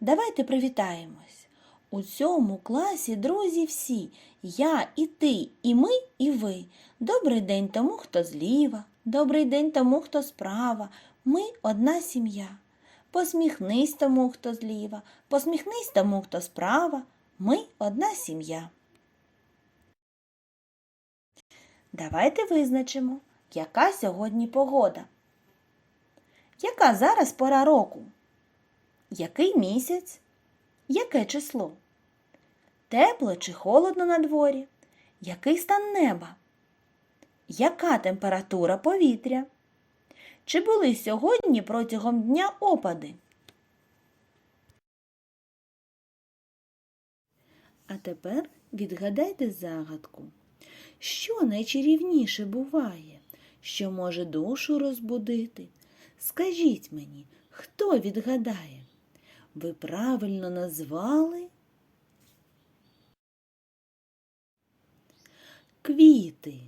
Давайте привітаємось. У цьому класі друзі всі. Я і ти, і ми, і ви. Добрий день тому, хто зліва, добрий день тому, хто справа. Ми одна сім'я. Посміхнись тому, хто зліва, посміхнись тому, хто справа. Ми одна сім'я. Давайте визначимо, яка сьогодні погода. Яка зараз пора року? Який місяць? Яке число? Тепло чи холодно на дворі? Який стан неба? Яка температура повітря? Чи були сьогодні протягом дня опади? А тепер відгадайте загадку. Що найчарівніше буває, що може душу розбудити? Скажіть мені, хто відгадає? Ви правильно назвали квіти.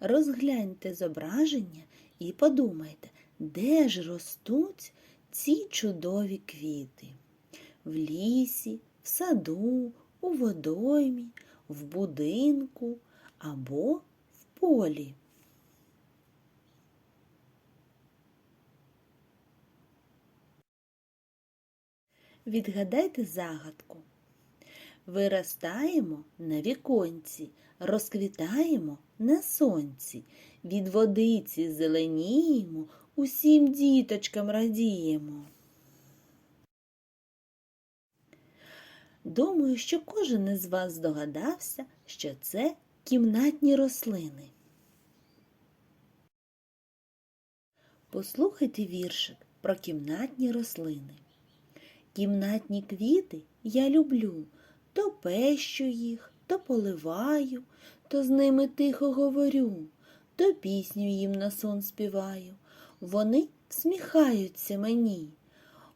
Розгляньте зображення і подумайте, де ж ростуть ці чудові квіти? В лісі, в саду, у водоймі, в будинку або в полі. Відгадайте загадку. Виростаємо на віконці, розквітаємо на сонці, від водиці зеленіємо, усім діточкам радіємо. Думаю, що кожен із вас здогадався, що це кімнатні рослини. Послухайте віршик про кімнатні рослини. Кімнатні квіти я люблю, то пещу їх, то поливаю, то з ними тихо говорю, то пісню їм на сон співаю. Вони всміхаються мені.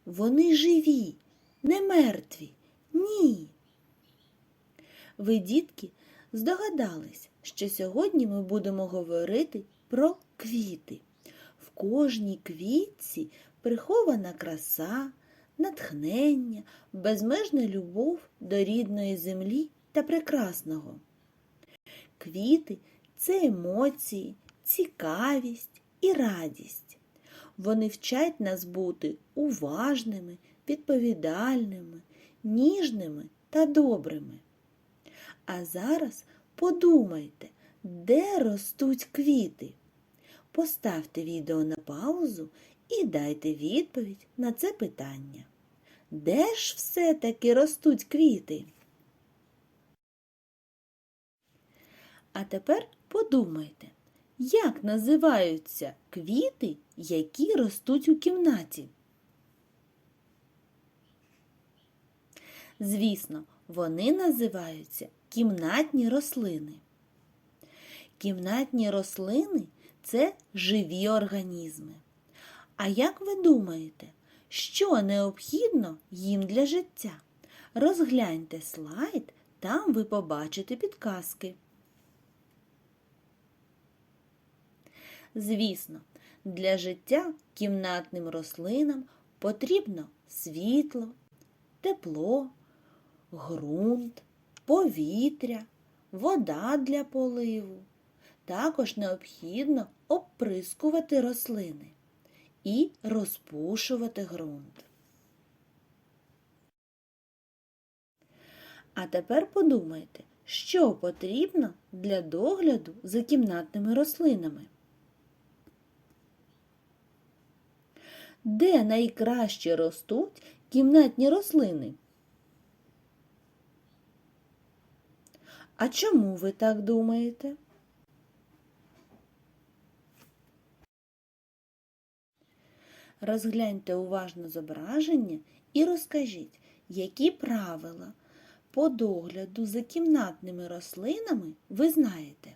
Вони живі, не мертві, ні. Ви, дітки, здогадались, що сьогодні ми будемо говорити про квіти. В кожній квітці прихована краса, натхнення, безмежна любов до рідної землі та прекрасного. Квіти це емоції, цікавість і радість. Вони вчать нас бути уважними, відповідальними, ніжними та добрими. А зараз подумайте, де ростуть квіти. Поставте відео на паузу і дайте відповідь на це питання. Де ж все-таки ростуть квіти? А тепер подумайте, як називаються квіти, які ростуть у кімнаті? Звісно, вони називаються кімнатні рослини. Кімнатні рослини це живі організми. А як ви думаєте, що необхідно їм для життя? Розгляньте слайд, там ви побачите підказки. Звісно, для життя кімнатним рослинам потрібно світло, тепло, ґрунт, повітря, вода для поливу. Також необхідно оприскувати рослини і розпушувати ґрунт. А тепер подумайте, що потрібно для догляду за кімнатними рослинами. Де найкраще ростуть кімнатні рослини? А чому ви так думаєте? Розгляньте уважно зображення і розкажіть, які правила по догляду за кімнатними рослинами ви знаєте?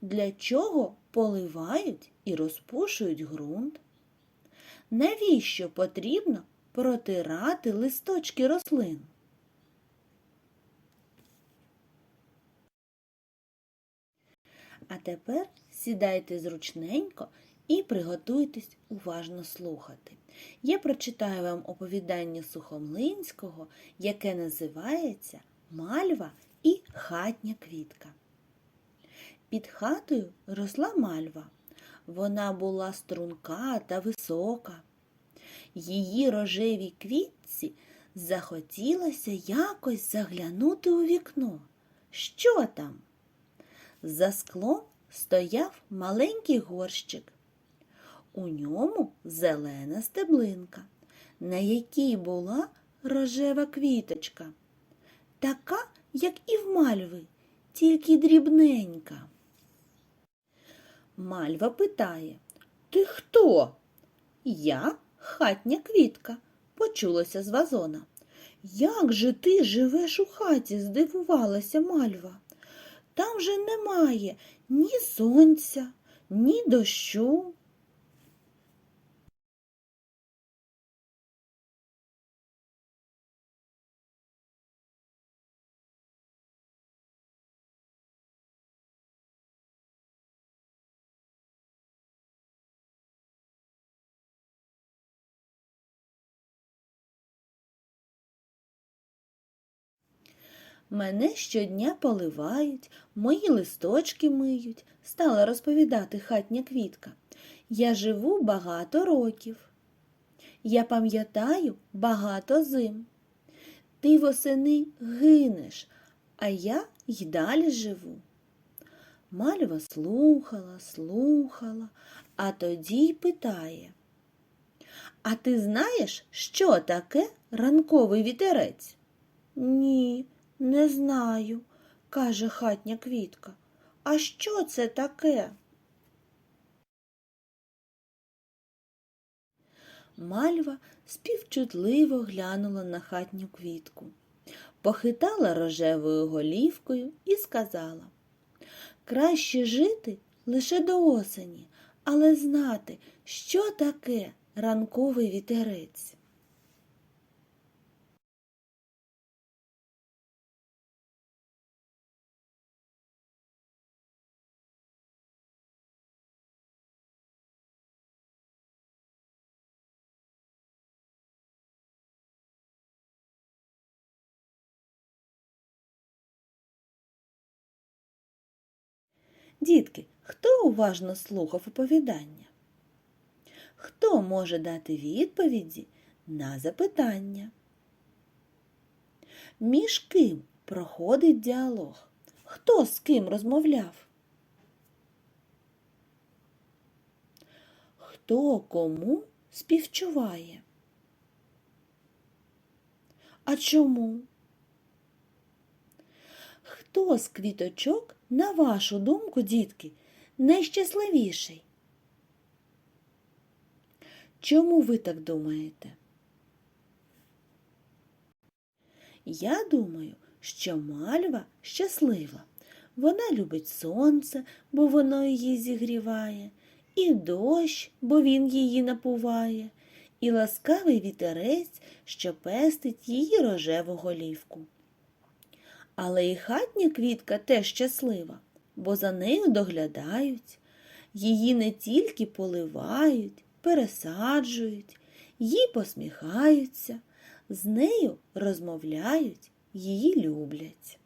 Для чого поливають і розпушують ґрунт? Навіщо потрібно протирати листочки рослин? А тепер сідайте зручненько і приготуйтесь уважно слухати. Я прочитаю вам оповідання Сухомлинського, яке називається Мальва і хатня квітка. Під хатою росла мальва. Вона була струнка та висока. Її рожевій квітці захотілося якось заглянути у вікно. Що там? За склом стояв маленький горщик. У ньому зелена стеблинка, на якій була рожева квіточка, така, як і в мальви, тільки дрібненька. Мальва питає Ти хто? Я хатня квітка, почулося з вазона. Як же ти живеш у хаті? здивувалася мальва. Там же немає ні сонця, ні дощу. Мене щодня поливають, мої листочки миють, стала розповідати хатня квітка. Я живу багато років. Я пам'ятаю багато зим. Ти восени гинеш, а я й далі живу. Мальва слухала, слухала, а тоді й питає. А ти знаєш, що таке ранковий вітерець? Ні. Не знаю, каже хатня квітка. А що це таке? Мальва співчутливо глянула на хатню квітку, похитала рожевою голівкою і сказала Краще жити лише до осені, але знати, що таке ранковий вітерець. Дітки, хто уважно слухав оповідання? Хто може дати відповіді на запитання? Між ким проходить діалог? Хто з ким розмовляв? Хто кому співчуває? А чому? Хто з квіточок, на вашу думку, дітки, найщасливіший? Чому ви так думаєте? Я думаю, що мальва щаслива. Вона любить сонце, бо воно її зігріває, і дощ, бо він її напуває, і ласкавий вітерець, що пестить її рожеву голівку. Але і хатня квітка теж щаслива, бо за нею доглядають, її не тільки поливають, пересаджують, їй посміхаються, з нею розмовляють, її люблять.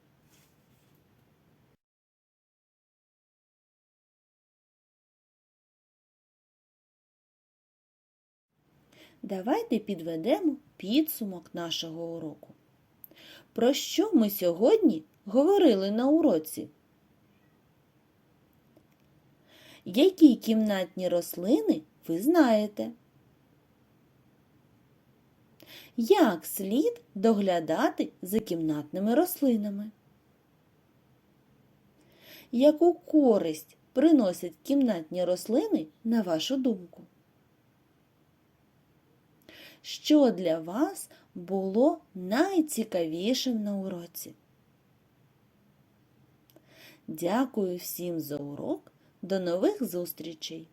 Давайте підведемо підсумок нашого уроку. Про що ми сьогодні говорили на уроці? Які кімнатні рослини ви знаєте? Як слід доглядати за кімнатними рослинами? Яку користь приносять кімнатні рослини на вашу думку? Що для вас було найцікавішим на уроці? Дякую всім за урок. До нових зустрічей!